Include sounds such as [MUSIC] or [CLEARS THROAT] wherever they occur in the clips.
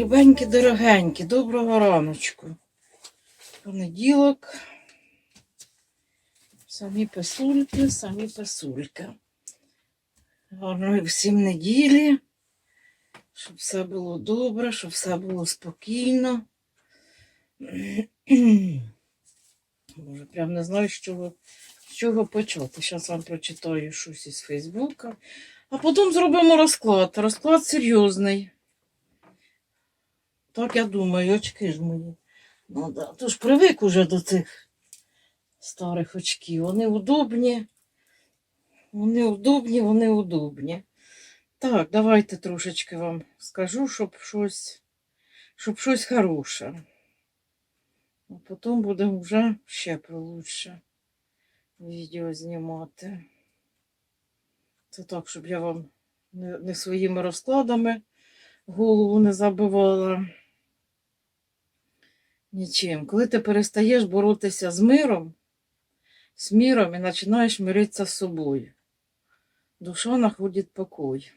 Любенькі, дорогенькі, доброго раночку. Понеділок. Самі писульки, самі писульки. Гарної всім неділі, щоб все було добре, щоб все було спокійно. [CLEARS THROAT] Може, прям не знаю, з чого, з чого почати. Зараз вам прочитаю щось із Фейсбука. А потім зробимо розклад. Розклад серйозний. Так я думаю, очки ж мої. Ну, да. Тож привик уже до цих старих очків. Вони удобні. Вони удобні, вони удобні. Так, давайте трошечки вам скажу, щоб щось, щоб щось хороше. А потім будемо вже ще про відео знімати. Це так, щоб я вам не своїми розкладами голову не забивала. Нічим. Коли ти перестаєш боротися з миром, з міром і починаєш миритися з собою, душа знаходить покой.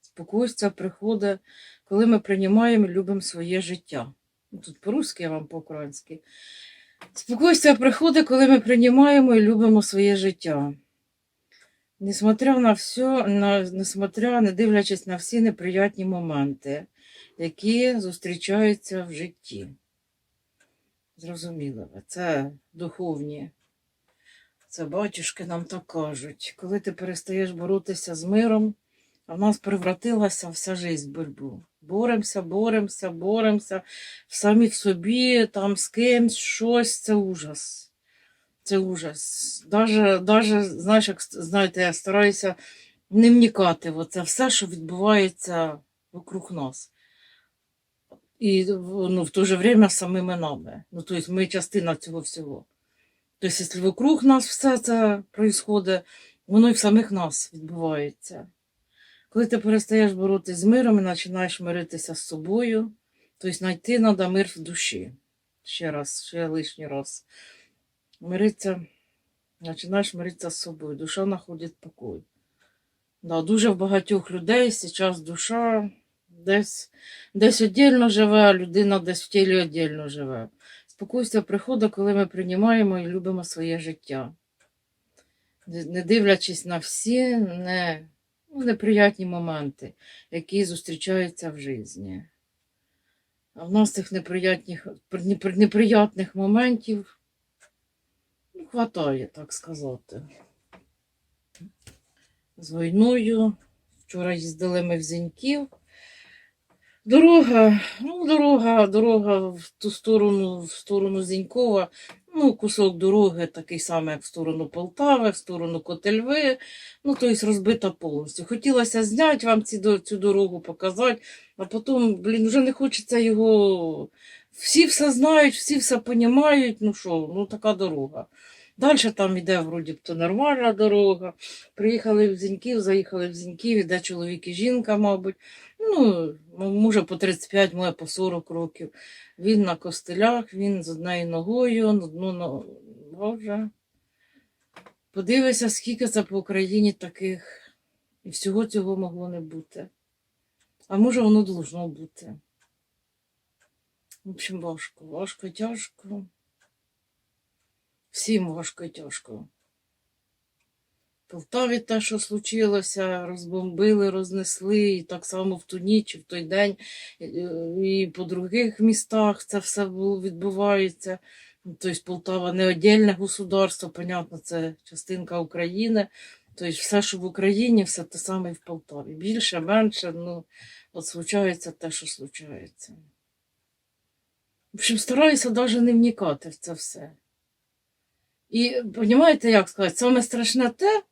Спокойствие приходить, коли ми приймаємо і любимо своє життя. Ну, Тут по-русски, я вам по-українськи. Спокойствие приходить, коли ми приймаємо і любимо своє життя. Несмотря на все, на, несмотря, не дивлячись на всі неприятні моменти, які зустрічаються в житті. Зрозуміло, це духовні. Це батюшки нам так кажуть. Коли ти перестаєш боротися з миром, а в нас превратилася вся життя в боротьбу. Боремося, боремося, боремося, в собі, там з кимсь, щось, це ужас. Це ужас. Даже, даже знаєш, як знаєте, я стараюся не вникати в це все, що відбувається вокруг нас. І ну, в то же время самими нами. Ну, тобто ми частина цього всього. Тобто, якщо вокруг нас все це відбувається, воно і в самих нас відбувається. Коли ти перестаєш боротися з миром і починаєш миритися з собою, тобто знайти треба мир в душі. Ще раз, ще лишній раз. Мириться, починаєш миритися з собою, душа знаходить покой. Да, дуже в багатьох людей зараз душа десь, десь віддільно живе, а людина десь в тілі віддільно живе. Спокійство приходить, коли ми приймаємо і любимо своє життя. Не дивлячись на всі не, ну, неприятні моменти, які зустрічаються в житті. А в нас цих неприятних, неприятних моментів ну, хватає, так сказати. З війною. Вчора їздили ми в Зіньків. Дорога, ну, дорога, дорога в ту сторону, в сторону Зінькова. Ну, кусок дороги такий самий, як в сторону Полтави, в сторону Котельви. Ну, тобто розбита повністю. Хотілося зняти вам ці, цю дорогу, показати, а потім, блін, вже не хочеться його. Всі все знають, всі все розуміють. Ну що, ну така дорога. Далі там іде вроді то нормальна дорога. Приїхали в Зіньків, заїхали в Зіньків, іде чоловік і жінка, мабуть. Ну, може по 35, може по 40 років. Він на костелях, він з однією ногою, одну ногу. Боже. Подивися, скільки це по Україні таких. І всього цього могло не бути. А може воно должно бути. В общем, важко, важко, тяжко. Всім важко і тяжко. В Полтаві те, що случилося, розбомбили, рознесли, і так само в ту ніч, і в той день, і- по других містах це все відбувається. Тобто Полтава не віддільне государство, понятно, це частинка України. Тобто все, що в Україні, все те саме і в Полтаві. Більше, менше, ну, от случається те, що случається. В общем, стараюся навіть не вникати в це все. І розумієте, як сказати, саме страшне те,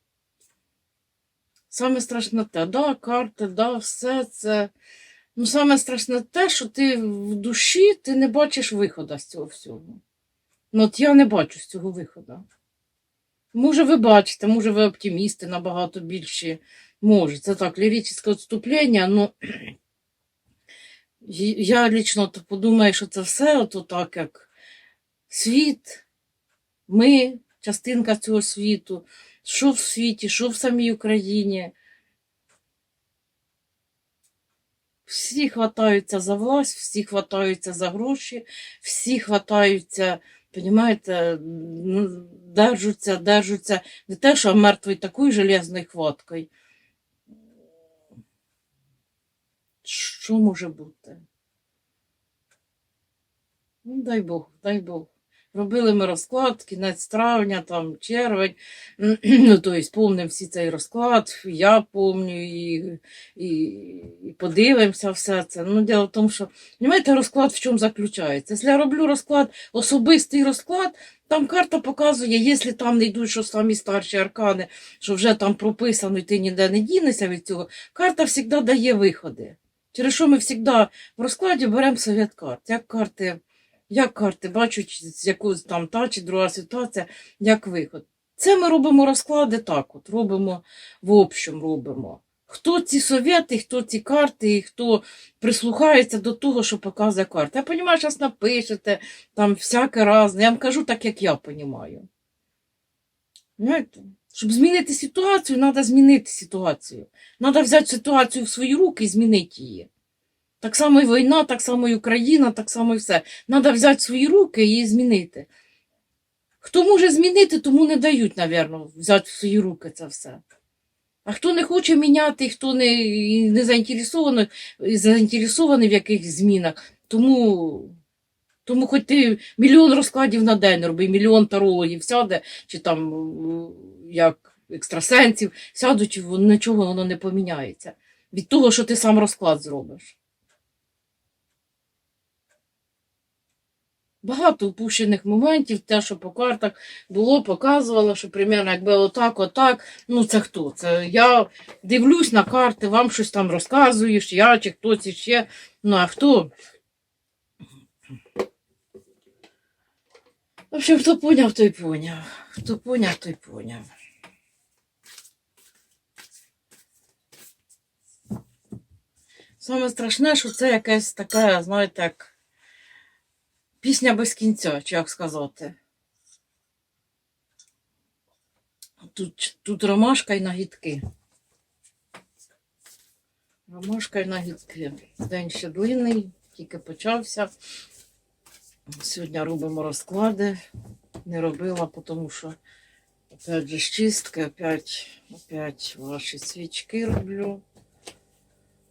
саме страшне те, да, карти, да, все це. Ну, саме страшне те, що ти в душі ти не бачиш виходу з цього всього. Ну, от я не бачу з цього виходу. Може, ви бачите, може, ви оптимісти набагато більші. Може, це так, ліричне відступлення, ну я лічно то подумаю, що це все от так, як світ, ми, частинка цього світу, що в світі, що в самій Україні. Всі хватаються за власть, всі хватаються за гроші, всі хватаються, понімаєте, ну, держаться, держаться. Не те, що мертвий такою железною хваткою. Що може бути? Ну, дай Бог, дай Бог. Робили ми розклад, кінець травня, там червень. [CLEARS THROAT] Ну, тобто, помним всі цей розклад, я помню, і, і, і подивимося все це. Ну, діло в тому, що, розумієте, розклад в чому заключається? Якщо я роблю розклад, особистий розклад, там карта показує, якщо там не йдуть, що самі старші аркани, що вже там прописано, і ти ніде не дінешся від цього, карта завжди дає виходи. Через що ми завжди в розкладі беремо совет карт. Як карти, як карти бачать, з якоюсь там та чи друга ситуація, як виход. Це ми робимо розклади так, от робимо в общем робимо. Хто ці совєти, хто ці карти, і хто прислухається до того, що показує карта. Я розумію, зараз напишете, там всяке разне. Я вам кажу так, як я розумію. Знаєте? Щоб змінити ситуацію, треба змінити ситуацію. Треба взяти ситуацію в свої руки і змінити її. Так само і війна, так само і Україна, так само і все. Треба взяти свої руки і змінити. Хто може змінити, тому не дають, напевно, взяти в свої руки це все. А хто не хоче міняти, хто не, не заінтересований, заінтересований в якихось змінах, тому, тому хоч ти мільйон розкладів на день роби, мільйон тарологів сяде, чи там як екстрасенсів сядуть, нічого воно не поміняється. Від того, що ти сам розклад зробиш. Багато упущених моментів, те, що по картах було, показувало, що примерно якби отак, отак. Ну це хто? Це я дивлюсь на карти, вам щось там розказуєш, я чи хтось іще. Ну а хто? В общем, хто поняв, той поняв. Хто поняв, той поняв. Саме страшне, що це якесь таке, знаєте, як пісня без кінця, чи як сказати. Тут, тут ромашка і нагідки. Ромашка і нагідки. День ще длинний, тільки почався. Сьогодні робимо розклади. Не робила, тому що опять же чистки, опять, опять ваші свічки роблю.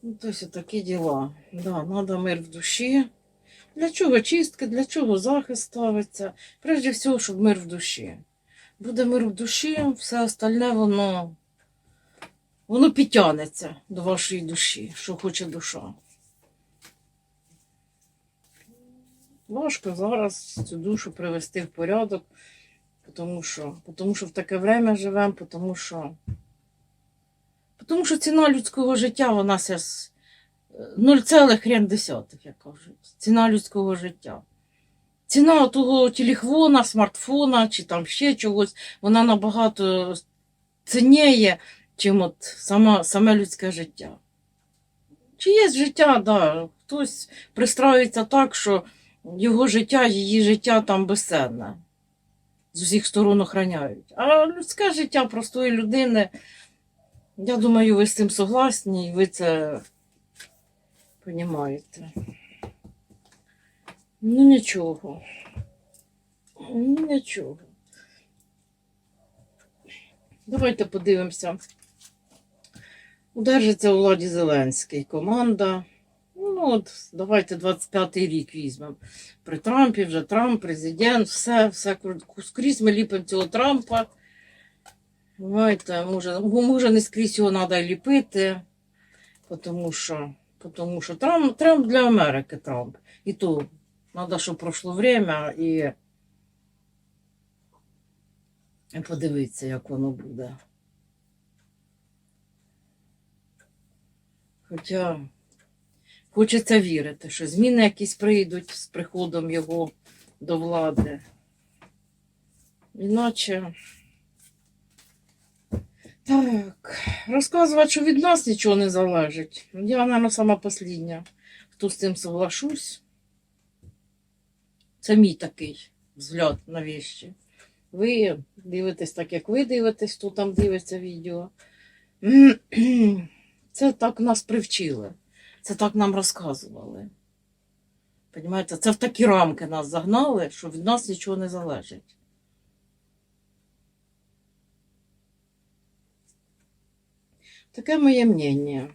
Ну, то такі діла. Да, надо мир в душі. Для чого чистки, для чого захист ставиться? Прежде всього, щоб мир в душі. Буде мир в душі, все остальне воно, воно підтягнеться до вашої душі, що хоче душа. Важко зараз цю душу привести в порядок, тому що, тому що в таке время живемо, тому що, тому що ціна людського життя, вона зараз 0,1, як кажуть. Ціна людського життя. Ціна того телефона, смартфона чи там ще чогось, вона набагато цінніє, чим от сама, саме людське життя. Чи є життя, да, хтось пристраюється так, що його життя, її життя там безцінне. З усіх сторон охраняють. А людське життя простої людини, я думаю, ви з цим согласні, і ви це розумієте. Ну нічого. Ну нічого. Давайте подивимося. Удержиться у владі Зеленський. Команда. Ну, от, давайте 25-й рік візьмемо. При Трампі вже Трамп, президент, все, все скрізь ми ліпимо цього Трампа. Знаєте, може, ну, може не скрізь його треба ліпити, тому що, тому що Трамп, Трамп для Америки Трамп. І то треба, щоб пройшло время і, подивитися, як воно буде. Хоча хочеться вірити, що зміни якісь прийдуть з приходом його до влади. Іначе. Так, розказувати, що від нас нічого не залежить. Я, мабуть, сама послідня, хто з цим соглашусь. Це мій такий взгляд на вещі. Ви дивитесь так, як ви дивитесь, хто там дивиться відео. [CLEARS THROAT] Це так нас привчили. Це так нам розказували. Понімаєте, це в такі рамки нас загнали, що від нас нічого не залежить. Таке моє мнення.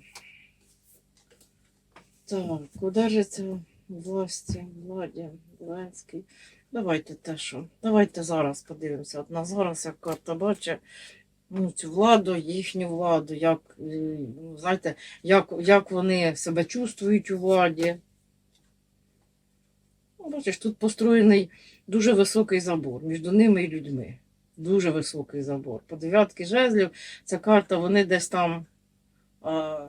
Так, удержиться власті, владі, Зеленський. Давайте те, що. Давайте зараз подивимося. От на зараз, як карта бачить, ну, цю владу, їхню владу, як, е, ну, знаєте, як, як вони себе чувствують у владі. Ну, бачиш, тут построєний дуже високий забор між ними і людьми. Дуже високий забор. По дев'ятки жезлів ця карта, вони десь там, а,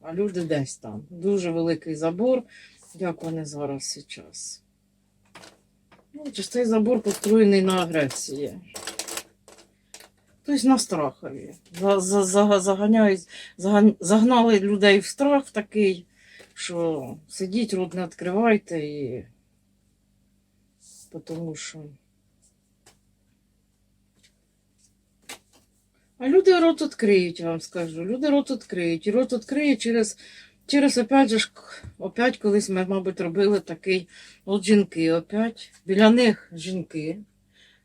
а люди десь там. Дуже великий забор. Як вони зараз зараз? Ну, цей забор построєний на агресії. Тобто на страхові. За, за, за, заганяють, загнали людей в страх такий, що сидіть, рот не відкривайте і. Тому що. А люди рот відкриють, вам скажу. Люди рот відкриють. І рот відкриють через, через опять же, опять колись ми, мабуть, робили такий, от жінки опять. Біля них жінки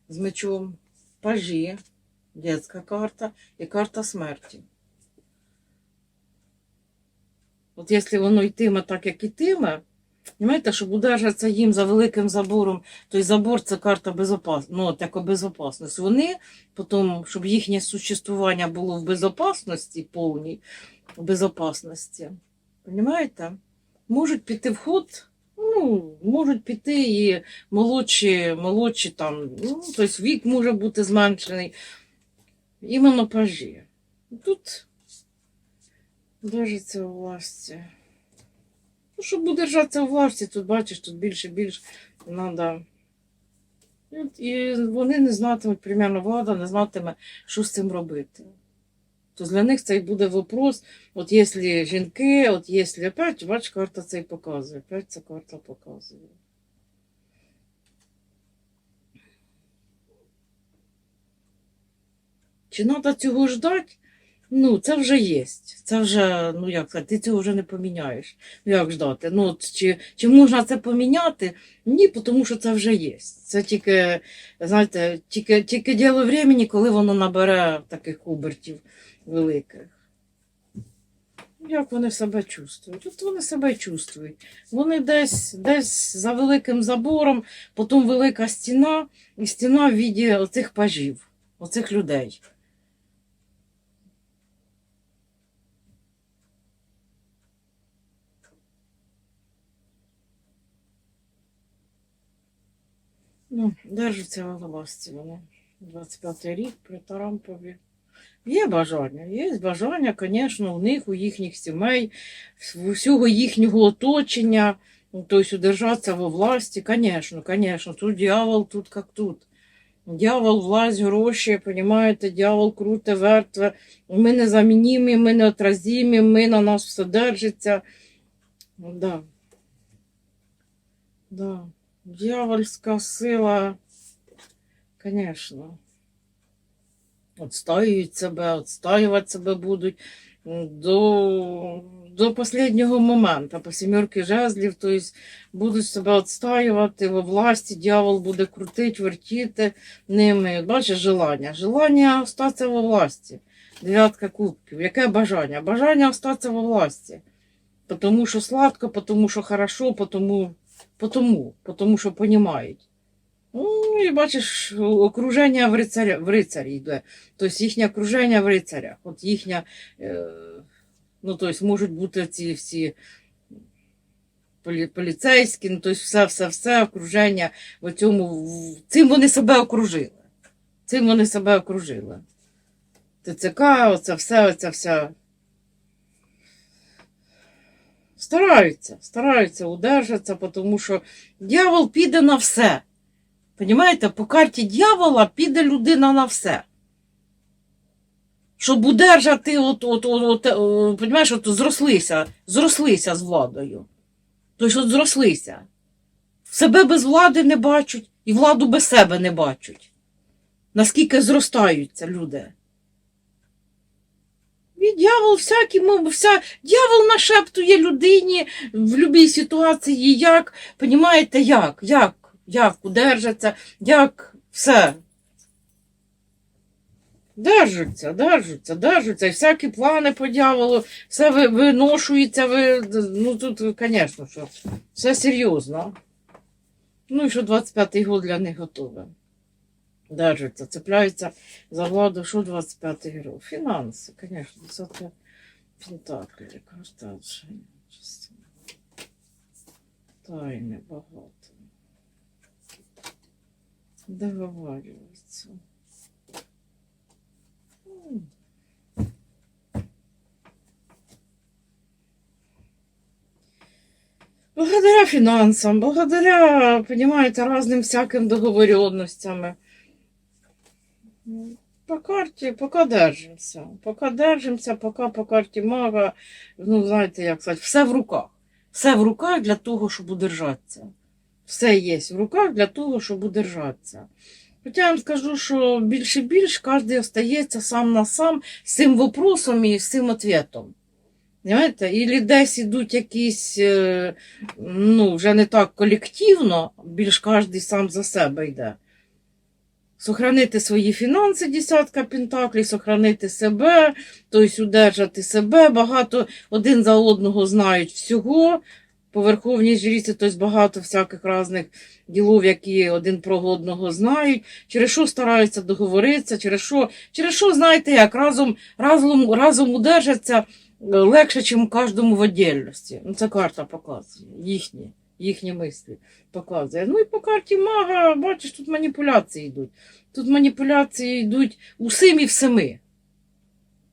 з мечом, пажі, дитяча карта і карта смерті. От якщо воно йтиме так, як ітиме, Понимаєте, щоб удержатися їм за великим забором, той забор це карта безопас... ну, як. Вони потім, щоб їхнє существування було в безопасності, повній безопасності, Понимаєте? Можуть піти в ход, ну, можуть піти і молодші, молодші там, ну, тобто вік може бути зменшений. Іменно пажі. Тут держиться власті. Ну, щоб удержатися у власті, тут бачиш, тут більше більше треба. І вони не знатимуть, примерно влада не знатиме, що з цим робити. То для них це і буде вопрос, от якщо жінки, от якщо опять, бач, карта це і показує, опять ця карта показує. Чи треба цього ждати? Ну, це вже є. Це вже, ну як сказати, ти цього вже не поміняєш. Ну, як ждати? Ну, чи, чи можна це поміняти? Ні, тому що це вже є. Це тільки, знаєте, тільки, тільки діло времени, коли воно набере таких обертів великих. Як вони себе чувствують? От вони себе чувствують. Вони десь, десь за великим забором, потім велика стіна, і стіна в віді оцих пажів, оцих людей. Ну, держаться в власті вони. 25-й рік при Тарампові. Є бажання, є бажання, звісно, у них, у їхніх сімей, в усього їхнього оточення, ну, тобто удержатися во власті, звісно, звісно, тут дьявол, тут як тут. Дьявол, власть, гроші, понимаєте, дьявол круте, вертве, ми незамінімі, ми неотразимі, ми на нас все держиться. Да. Да. Дьявольська сила, звісно. Отстаюють себе, отстаювати себе будуть до, до останнього моменту. По сімерки жезлів, тобто будуть себе відстаювати во власті, дьявол буде крутити, вертіти ними. Бачиш, желання. Желання остатися во власті. Дев'ятка кубків. Яке бажання? Бажання остатися во власті. Тому що сладко, тому що хорошо, тому, потому, потому що понімають. Ну, і бачиш, окруження в рицаря, в рицарі йде. Тобто їхнє окруження в рицарях. От їхня, е, ну, тобто можуть бути ці всі полі, поліцейські, ну, тобто все, все, все окруження в цьому. Цим вони себе окружили. Цим вони себе окружили. ТЦК, оце все, оця вся. Стараються, стараються удержатися, тому що дьявол піде на все. Понімаєте, по карті дьявола піде людина на все. Щоб удержати, от, от, от, от, понімаєш, от зрослися, зрослися з владою. Тобто, от зрослися. Себе без влади не бачать і владу без себе не бачать. Наскільки зростаються люди. Від дьявол всякий, вся, дьявол нашептує людині в будь-якій ситуації, як, понімаєте, як, як, як удержаться, як все. Держаться, держаться, держаться, і всякі плани по дьяволу, все виношується, ви, ну тут, звісно, що все серйозно. Ну і що 25-й год для них готове. Держаться, цепляються за владу, що 25-й год? Фінанси, звісно, десятка пентаклів, карта. Тайни багато. Договарюються. Благодаря финансам, благодаря, понимаете, разным всяким договоренностям. По карті, поки держимося. Поки держимося, поки по карті мага, ну, знаєте, як сказати, все в руках. Все в руках для того, щоб удержатися. Все є в руках для того, щоб удержатися. Хоча я вам скажу, що більше і більш кожен остається сам на сам з цим вопросом і з цим ответом. Понимаєте? І десь ідуть якісь, е, ну, вже не так колективно, більш кожен сам за себе йде. Сохранити свої фінанси, десятка пентаклів, сохранити себе, тобто удержати себе. Багато один за одного знають всього. По верховній жріці, тобто багато всяких різних ділов, які один про одного знають, через що стараються договоритися, через що, через що знаєте як, разом, разом, разом удержаться е, легше, ніж кожному в віддільності. Ну, це карта показує, їхні, їхні мислі показує. Ну і по карті мага, бачиш, тут маніпуляції йдуть. Тут маніпуляції йдуть усім і всеми.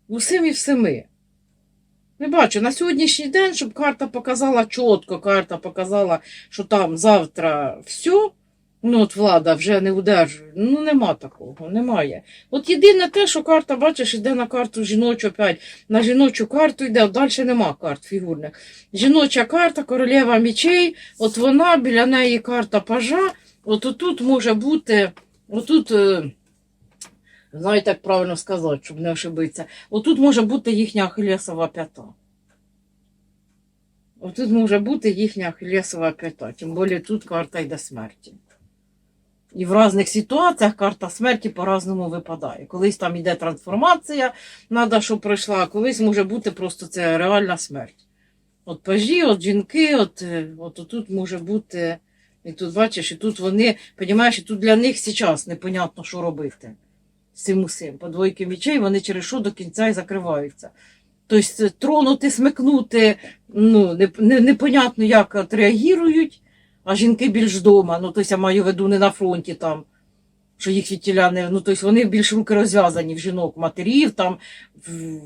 Усім і всеми. Не бачу, на сьогоднішній день, щоб карта показала чітко, карта показала, що там завтра все, ну от влада вже не удержує. Ну нема такого, немає. От єдине те, що карта, бачиш, йде на карту жіночу опять, на жіночу карту йде, далі нема карт фігурних. Жіноча карта, королева мечей, от вона, біля неї карта пажа, от тут може бути, отут. е, Знаєте, як правильно сказати, щоб не ошибитися. Отут може бути їхня ахилесова п'ята. Отут може бути їхня ахилесова п'ята. Тим більше тут карта йде смерті. І в різних ситуаціях карта смерті по-разному випадає. Колись там йде трансформація, треба, щоб пройшла, а колись може бути просто це реальна смерть. От пажі, от жінки, от, е, от тут може бути. І тут бачиш, і тут вони, розумієш, і тут для них зараз непонятно, що робити з цим усім. По двойки мічей вони через що до кінця і закриваються. Тобто тронути, смикнути, ну, не, не, непонятно, як отреагують, а жінки більш вдома. Ну, тобто я маю веду не на фронті там, що їх відтіля не. Ну, тобто вони більш руки розв'язані в жінок, матерів там. В...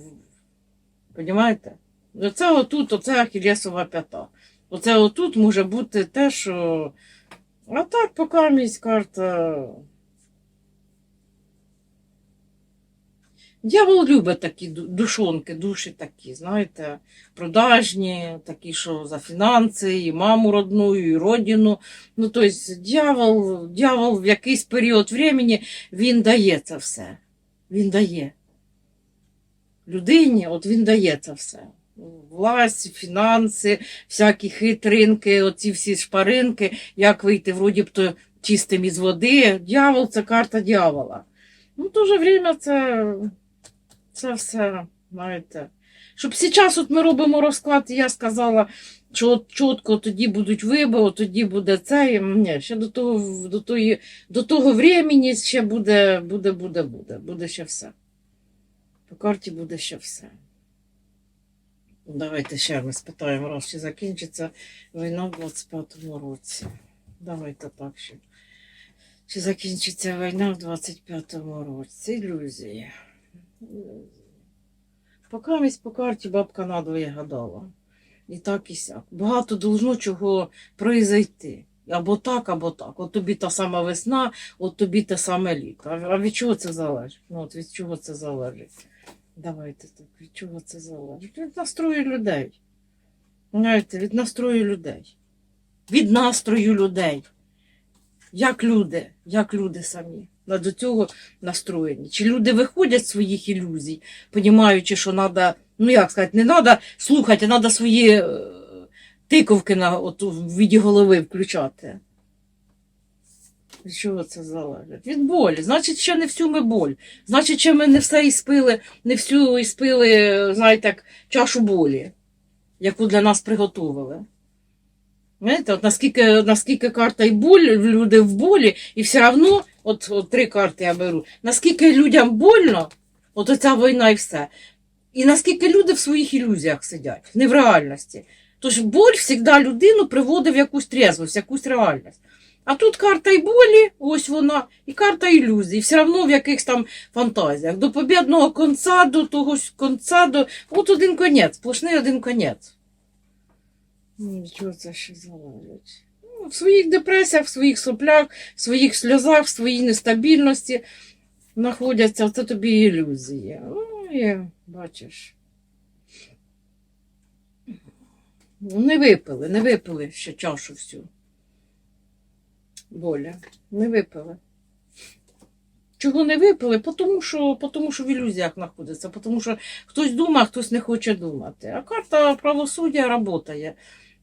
Понімаєте? Оце отут, оце ахілєсова п'ята. Оце отут може бути те, що. А так, поки місь карта. Дьявол любить такі душонки, душі такі, знаєте, продажні, такі, що за фінанси, і маму родну, і родину. Ну, тобто, дьявол, дьявол в якийсь період времени він дає це все. Він дає. Людині, от він дає це все. Власть, фінанси, всякі хитринки, оці всі шпаринки, як вийти вроді б то чистим із води. Дьявол це карта дьявола. Ну, в то же время це, це все, знаєте. Щоб зараз от ми робимо розклад, і я сказала, що от чітко тоді будуть вибори, тоді буде це. і, Ні, ще до того, до тої, до того времени ще буде, буде, буде, буде, буде ще все. По карті буде ще все. Давайте ще ми спитаємо, раз чи закінчиться війна в 25-му році. Давайте так ще. Чи закінчиться війна в 25-му році? Ілюзії. Поки місь по карті бабка надвоє гадала. І так і сяк. Багато должно чого произойти. Або так, або так. От тобі та сама весна, от тобі те саме літо. А від чого це залежить? Ну, от від чого це залежить? Давайте так, від чого це залежить? Від настрою людей. Знаєте, від настрою людей. Від настрою людей. Як люди, як люди самі. До цього настроєні. Чи люди виходять з своїх ілюзій, понімаючи, що треба, ну як сказати, не треба слухати, а треба свої е, тиковки на, от, в віді голови включати. Від чого це залежить? Від болі. Значить, ще не всю ми боль. Значить, ще ми не все іспили, не всю іспили, знаєте, як чашу болі, яку для нас приготували. Знаєте, от наскільки, наскільки карта і боль, люди в болі, і все одно, от, от три карти я беру, наскільки людям больно, от оця війна і все. І наскільки люди в своїх ілюзіях сидять, не в реальності. Тож боль завжди людину приводить в якусь трезвость, в якусь реальність. А тут карта і болі, ось вона, і карта ілюзій. Все одно в якихось там фантазіях. До побідного конца, до того конца, до. От один конець, сплошний один конець. Ну, Чого це ще залежить? В своїх депресіях, в своїх соплях, в своїх сльозах, в своїй нестабільності знаходяться. Це тобі ілюзії. Ну, і бачиш. Ну, не випили, не випили ще чашу всю. Боля, не випили. Чого не випили? Потому що, потому що в ілюзіях знаходиться, тому що хтось думає, хтось не хоче думати. А карта правосуддя працює.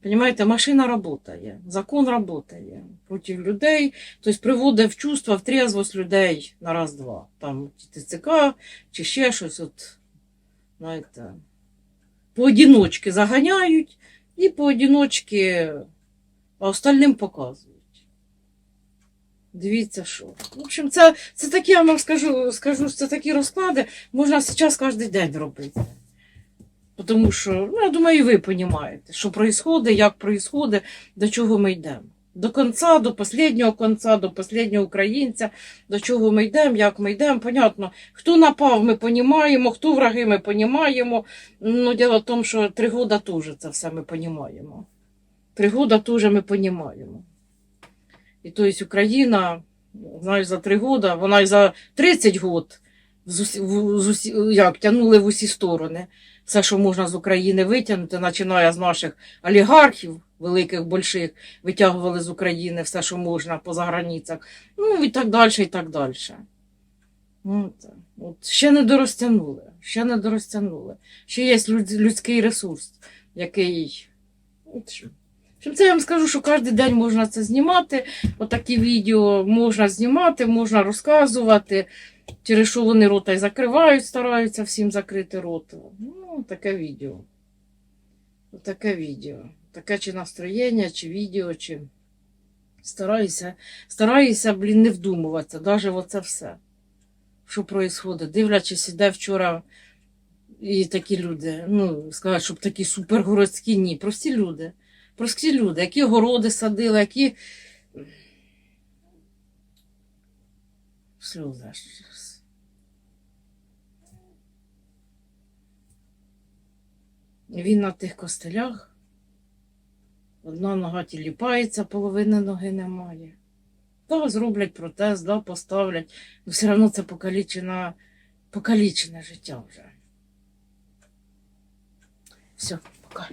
Понимаєте, машина працює, закон працює проти людей, тобто приводить в чувство, в трезвость людей на раз-два. Там чи ТЦК, чи ще щось. От, знаєте, поодіночки заганяють і поодіночки, а остальним показують. Дивіться, що. В общем, це, це такі, я вам скажу, скажу, це такі розклади можна зараз кожен день робити. Тому що, ну, я думаю, і ви розумієте, що відбувається, як відбувається, до чого ми йдемо. До кінця, до останнього кінця, до останнього українця, до чого ми йдемо, як ми йдемо. Понятно, хто напав, ми розуміємо, хто враги, ми розуміємо. Ну, діло в тому, що три роки теж це все ми розуміємо. Три роки теж ми розуміємо. І тобто Україна, знаєш, за три роки, вона і за 30 років як, тягнули в усі сторони. Все, що можна з України витягнути, починає з наших олігархів, великих, больших, витягували з України все, що можна поза границях. Ну і так далі, і так далі. От, от, ще не дорозтягнули, ще не дорозтягнули. Ще є людський ресурс, який. От що. Це я вам скажу, що кожен день можна це знімати. Отакі відео можна знімати, можна розказувати, через що вони рота й закривають, стараються всім закрити рота. Ну, таке відео. Таке відео. Таке чи настроєння, чи відео, чи стараюся, стараюся, блін, не вдумуватися, навіть оце все. Що відбувається. Дивлячись, іде вчора і такі люди, ну, сказати, щоб такі супергородські, ні, прості люди. Прості люди, які городи садили, які. Сльози аж. Він на тих костелях. Одна нога тіліпається, половини ноги немає. Да, зроблять протез, да, поставлять. але все одно це покалічене, покалічене життя вже. Все, пока.